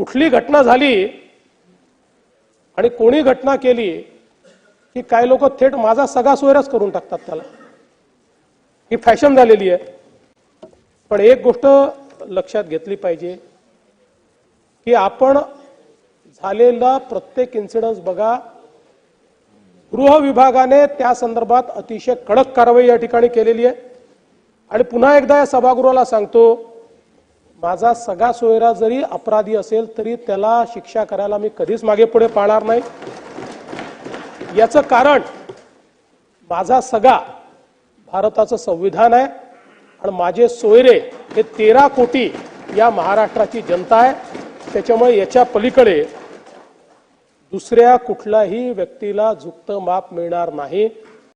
कुठली घटना झाली आणि कोणी घटना केली की काही लोक थेट माझा सगळा सोयराच करून टाकतात त्याला? ही फॅशन झालेली आहे. पण एक गोष्ट लक्षात घेतली पाहिजे की आपण झालेला प्रत्येक इन्सिडन्स बघा. गृह विभागाने त्या संदर्भात अतिशय कडक कारवाई या ठिकाणी केलेली आहे. आणि पुन्हा एकदा या सभागृहाला सांगतो माझा सगळा सोयरा जरी अपराधी असेल तरी त्याला शिक्षा करायला मी कधीच मागे पुढे पाळणार नाही. याचं कारण माझा सगळा भारताचं संविधान आहे आणि माझे सोयरे हे तेरा कोटी या महाराष्ट्राची जनता आहे. त्याच्यामुळे याच्या पलीकडे दुसऱ्या कुठल्याही व्यक्तीला झुकतं माप मिळणार नाही.